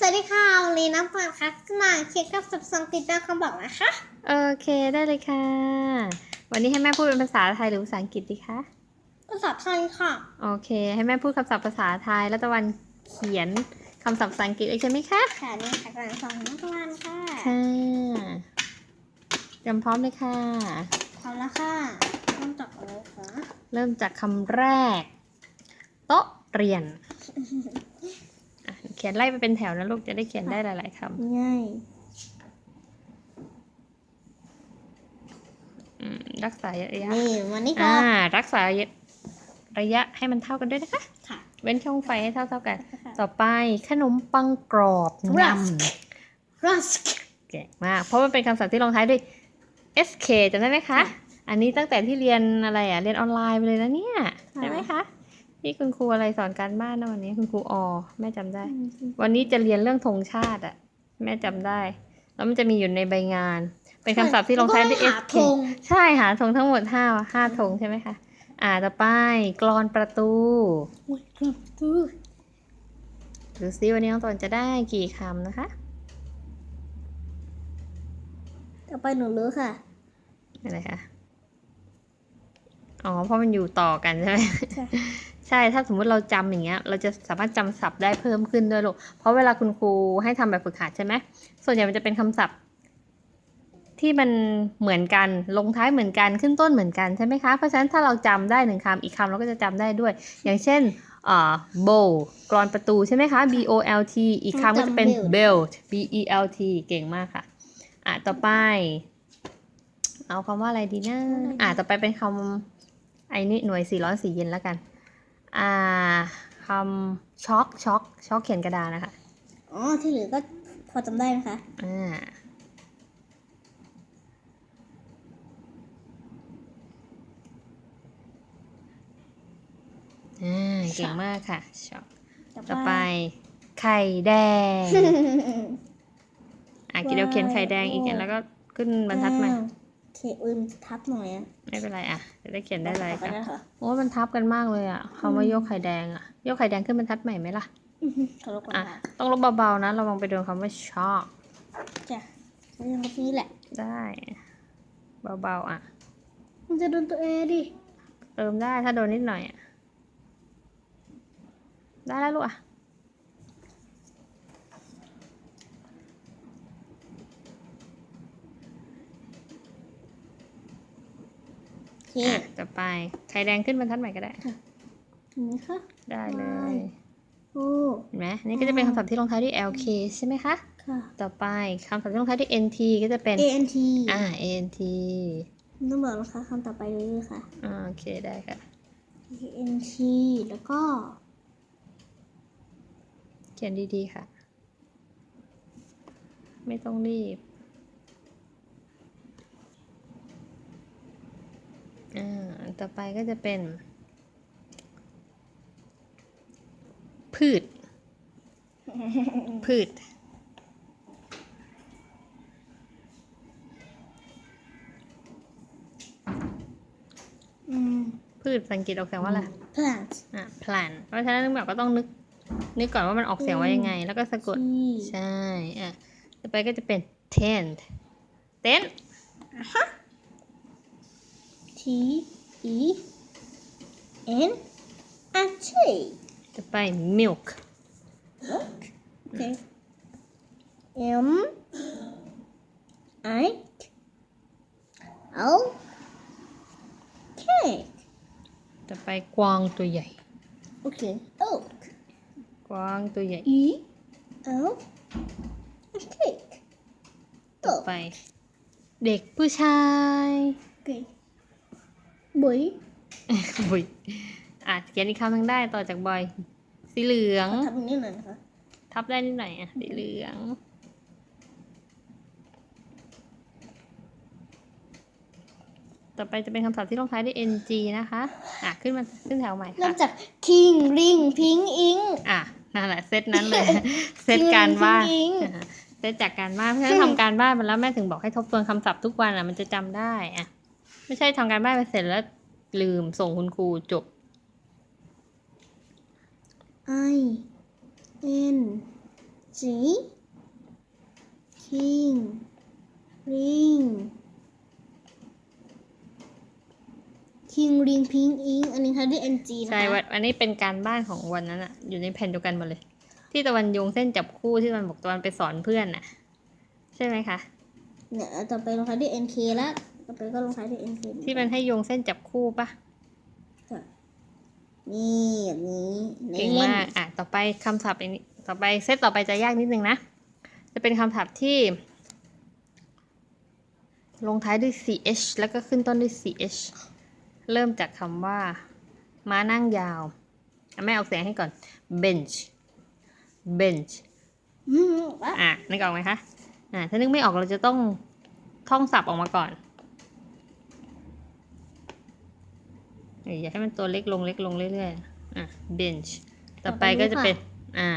สวัสดีค่ะวันนี้น้ำปังค่ะมาเคียร์กับสับสังกิตาคำบอกนะคะ โอเคได้เลยค่ะ วันนี้ให้แม่พูดเป็นภาษาไทยหรือภาษาอังกฤษดีคะ ภาษาไทยค่ะ โอเค ให้แม่พูดคำศัพท์ภาษาไทย แล้วตะวันเขียนคำศัพท์ภาษาอังกฤษโอเคไหมคะ ค่ะนี่ค่ะกำลังฟังน้ำตะวันค่ะ ค่ะเตรียมพร้อมเลยค่ะ พร้อมแล้วค่ะ เริ่มจากอะไรคะ เริ่มจากคำแรก โต๊ะเรียนอะ เขียนไล่ไปเป็นแถวนะลูกจะได้เขียนได้หลาย ๆคง่ายำอืมรักษาระยะ นี่วันนี้ก็ อ่า รักษาระยะให้มันเท่ากันด้วยนะคะ ค่ะ เว้นช่องไฟให้เท่าเท่าๆกัน ต่อไปขนมปังกรอบง Rusk รัสก์ำเก่งมาก เพราะมันเป็นคำศัพท์ที่ลงท้ายด้วย sk จำได้ไหมคะอันนี้ตั้งแต่ที่เรียนอะไรอะ เรียนออนไลน์ไปเลยนะเนี่ย ใช่ไหมคะ ที่คุณครูอะไรสอนการบ้านนะวันนี้คุณครูอแม่จำได้ วันนี้จะเรียนเรื่องธงชาติอะ แม่จำได้ แล้วมันจะมีอยู่ในใบงาน เป็นคำศัพท์ที่ลงท้ายด้วยแล้วก็ sk หาธง ใช่หาธงทั้งหมดห้าห้าธงใช่ไหมคะอ่าต่อไปกรอนประตูอุ้ยกลับตู้ดูซิวันนี้น้องตนจะได้กี่คำนะคะ ต่อไปหนูรู้ค่ะ อะไรคะ อ๋อ เพราะมันอยู่ต่อกันใช่ไหมใช่ ใช่ถ้าสมมุติเราจำอย่างเงี้ยเราจะสามารถจำศัพท์ได้เพิ่มขึ้นด้วยลูกเพราะเวลาคุณครูให้ทำแบบฝึกหัดใช่ไหมส่วนใหญ่มันจะเป็นคำศัพท์ ที่มันเหมือนกันลงท้ายเหมือนกันขึ้นต้นเหมือนกันใช่ไหมคะเพราะฉะนั้นถ้าเราจำได้หนึ่งคำอีกคำเราก็จะจำได้ด้วย อย่างเช่นอ่า bow กรอนประตูใช่ไหมคะ b o l t อีกคำก็จะเป็นจำ belt b e l t เก่งมากค่ะ อะ ต่อไป เอาคำว่าอะไรดีนะ อะ ต่อไปเป็นคำไอ้นี่หน่วยสี่ร้อนสี่เย็นแล้วกัน อ่าคำช็อกช็อกช็อกเขียนกระดานนะคะ อ๋อ ที่เหลือก็พอจำได้นะคะ อ่า อ่า เก่งมากค่ะ ช็อก ต่อไป ไข่แดง อะกินเดี๋ยวเขียนไข่แดงอีกอะแล้วก็ขึ้นบรรทัดใหม่อ้า วเคอืมทับหน่อยอะไม่เป็นไรอะจะได้เขียนได้เลยต่อปค่ะนะคะโอ้ยมันทับกันมากเลยอะคำว่าโยกไข่แดงอะโยกไข่แดงขึ้นบรรทัดใหม่ไหมล่ะอื้อหือขอรบกวนอะค่ะต้องลบเบาๆนะระวังไปโดนคำว่าช็อกจ้ะไม่ต้องลบนี้แหละ ได้ เบาๆอะ มันจะโดนตัวเองดิเติมได้ถ้าโดนนิดหน่อยอะ ได้แล้วลูกอะ โอเค อะ ต่อไปไข่แดงขึ้นบรรทัดใหม่ก็ได้เห็นไหมคะ ได้เลยโอ้เห็นไหมอันนี่ก็จะเป็นคำศัพท์ที่ลงท้ายด้วย lk ใช่ไหมคะค่ะต่อไปคำศัพท์ที่ลงท้ายด้วย nt ก็จะเป็น A N T อ่า ant ต้องบอกนะคะคำต่อไปเลยค่ะอ่าโอเคได้ค่ะ A N T แล้วก็ เขียนดีๆค่ะ ไม่ต้องรีบ อ่าต่อไปก็จะเป็น พืช พืช อืม พืชภาษาอังกฤษออกเสียงว่าอะไร plant อะ plant เพราะฉะนั้นแบบก็ต้องนึก นึกก่อนว่ามันออกเสียงว่ายังไง แล้วก็สะกด T ใช่ อะ ต่อไปก็จะเป็น tent tent T E N and T ต่อไป milk Look. Okay. M I L K. ต่อไปกวางตัวใหญ่ Okay. Oak. กวางตัวใหญ่ E L and cake. ต่อ Oak. ไปเด็กผู้ชาย Okay. Boy. บุยอะเขียนอีกคำหนึ่งได้ต่อจากบอย สีเหลือง ทำอย่างนี้หน่อยนะคะทับได้นิดหน่อยอะสีเหลืองต่อไปจะเป็นคำศัพท์ที่ลงท้ายด้วย ng นะคะ อะ ขึ้นมาขึ้นแถวใหม่เริ่ค่ะมจาก King Ring Pink Ink อะนั่นแหละเซตนั้นเลย เซตการบ้านจริงๆอ่าฮะเซตจากการบ้านเพราะฉะนั้นทำการบ้านไปแล้วแม่ถึงบอกให้ทบทวนคำศัพท์ทุกวันอะมันจะจำได้อะ ไม่ใช่ทำการบ้านไปเสร็จแล้ว ลืมส่งคุณครูจบ I N G King Ring King Ring Pink Ink อันนี้ทำด้วย NG นะคะ ใช่วันอันนี้เป็นการบ้านของวันนั้นอะอยู่ในแผ่นเดียวกันหมดเลย ที่ตะวันโยงเส้นจับคู่ที่ตะวันบอกตะวันไปสอนเพื่อนน่ะ ใช่ไหมคะ เนี่ยต่อไปลงท้ายด้วย NK แล้ว ต่อไปก็ลงท้ายด้วย NK ที่มันให้โยงเส้นจับคู่ปะนี่แบบนี้เก่งล่นมากอะต่อไปคำศัพท์อันนี้ต่อไปเซตต่อไปจะยากนิดนึงนะ จะเป็นคำศัพท์ที่ ลงท้ายด้วย ch แล้วก็ขึ้นต้นด้วย ch เริ่มจากคำว่า ม้านั่งยาวอะแม่ออกเสียงให้ก่อน bench bench อืมอะอะนึกออกไหมคะอะถ้านึกไม่ออกเราจะต้องท่องศัพท์ออกมาก่อน อ้ยอย่าให้มันตัวเล็กลงเล็กลงเรื่อยๆอะ bench ต่อไปก็จะเป็น อ่า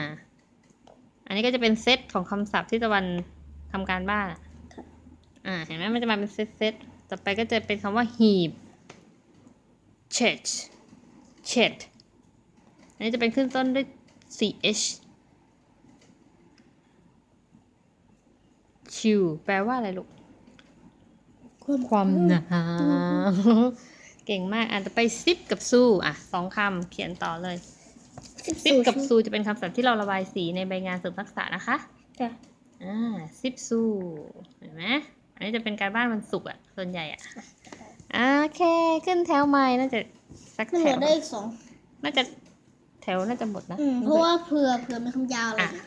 อันนี้ก็จะเป็นเซตของคำศัพท์ที่ตะวันทำการบ้านอะอ่า เห็นไหมมันจะมาเป็นเซตเซตต่อไปก็จะเป็นคำว่า heap chet chet อันนี้จะเป็นขึ้นต้นด้วย ch ชิวแปลว่าอะไรลูก ความหนาว เก่งมาก อ่านต่อไปซิปกับซูอะสองคำเขียนต่อเลยซิปกับซูจะเป็นคำศัพท์ที่เราระบายสีในใบงานเสริมทักษะนะคะจ้ะอ่าซิปซูเห็นไหมอันนี้จะเป็นการบ้านวันศุกร์อะส่วนใหญ่อะโอเคขึ้นแถวใหม่น่าจะสักมันแถเหลืวอได้อีกสองน่าจะแถวน่าจะหมดนะอืมเพราะว่าเผื่อเผื่อมีคำยาวอะไรนะ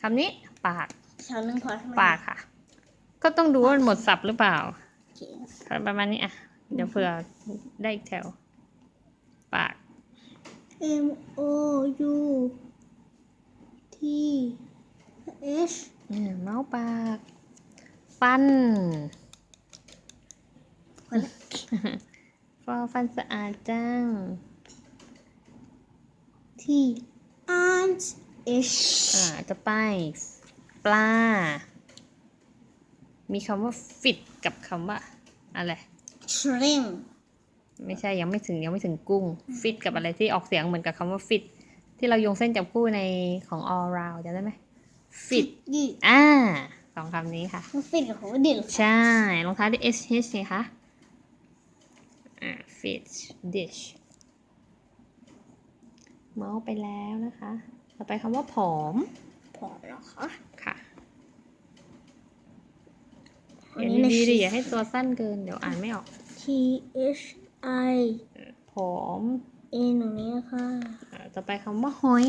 คำนี้ปากชาวนึงพอใช่ไหมปากค่ะ ก็ต้องดูว่ามันหมดสับหรือเปล่าโอเคประมาณนี้อะ เดี๋ยวเผื่อได้อีกแถว ปาก M O U T H เนี่ยเมาส์ปากฟันฟัน ฟอฟันสะอาดจัง T Ant H อ่าจะไป ปลา มีคำว่า fit กับคำว่า อะไร Shrimp ไม่ใช่ยังไม่ถึงยังไม่ถึงกุ้ง fit กับอะไรที่ออกเสียงเหมือนกับคำว่า fit ที่เราโยงเส้นจับคู่ในของ all round จำได้ไหม fit ดีอ่าสองคำนี้ค่ะมันฟิตกับของว่าดิลใช่ลงท้ายด้วย sh ไงคะอ่า fish dish เมาส์ไปแล้วนะคะ ต่อไปคำว่าผอมพอแล้วค่ะค่ะอันอย่านี้นะดีๆดิอย่าให้ตัวสั้นเกิน เดี๋ยวอ่านไม่ออก T H I ผอม A ตรงนี้ค่ะ อ่าต่อไปคำว่าหอย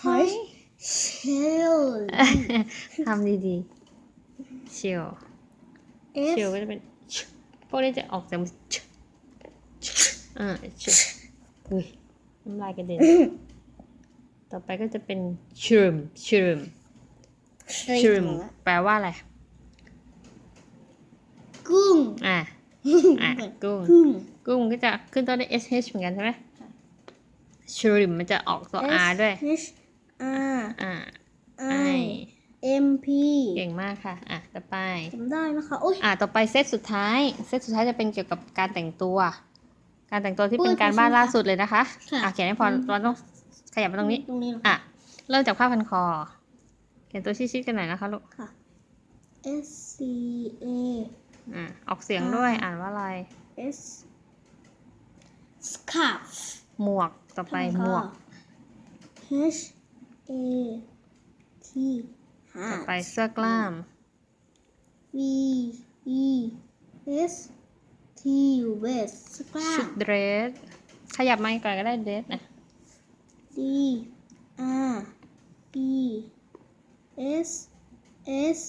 หอย Shell ทำดีๆเชียว F เชียวก็จะเป็นชพวกนี้จะออกเสียงชอ่าชอุ้ยน้ำลายกระเด็น ต่อไปก็จะเป็นชิมชิมชิมแปลว่าอะไร กุ้ง อะ อะกุ้งกุ้ง กุ้งก็จะขึ้นต้นด้วย sh เหมือนกันใช่ไหมชิมมันจะออกตัว r ด้วย H R อ่า I M P เก่งมากค่ะ อะ ต่อไปจำได้นะคะโอ้ยอะ ต่อไปเซตสุดท้าย เซตสุดท้ายจะเป็นเกี่ยวกับการแต่งตัว การแต่งตัวที่พูดเป็นการไปบ้านใช่ไหมล่าสุดเลยนะคะค่ะอะ เขียนให้พออืมเราต้องขยับมาตรงนี้ ตรงนี้เหรออะ เริ่มจากผ้าพันคอ เขียนตัวชิดๆกันหน่อยนะคะลูก ค่ะ S C A อะออกเสียงด้วยอ่านว่าอะไร S scarf หมวกต่อไปหมวก H A T ต่อ hat ไปเสื้อกล้าม V E S T vest สกล้าชุดเดรส ขยับมาอีกก่อนก็ได้เดรสนะ D R E S S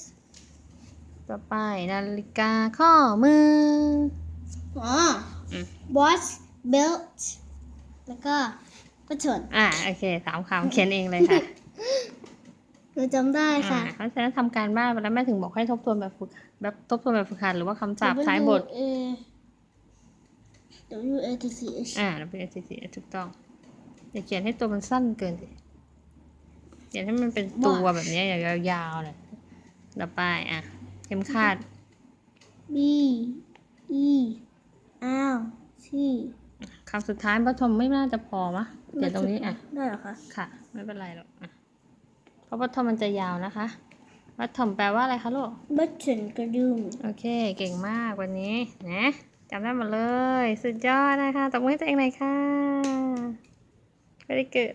ต่อไปนาฬิกาข้อมืออ๋ออม watch belt แล้วก็กระชนอะโอเคสามคำเขียนเองเลยค่ะหนูจำได้อ่าค่ะ เพราะฉะนั้นทำการบ้านไปแล้วแม่ถึงบอกให้ทบทวนแบบฝึกแบบทบทวนแบบฝึกหัดหรือว่าคำศัพท์ท้ายบท W A W A T C H อ่าแล้วเป็น S T ถูกต้องอย่าเขียนให้ตัวมันสั้นเกินสิเขียนให้มันเป็นตัวแบบนี้ยาวๆเลยต่อไปอะ เข็มขัด B E L T คำสุดท้ายปฐมไม่น่าจะพอมะเขียนตรงนี้อะ ได้เหรอคะ ค่ะ ไม่เป็นไรหรอกอะเพราะว่าทอมมันจะยาวนะคะวัดทอมแปลว่าอะไรคะลูกบัตเทิลกระดุมโอเค เก่งมากวันนี้นะจำได้หมดเลย สุดยอดนะคะตบมือให้ตัวเองหน่อยค่ะ very good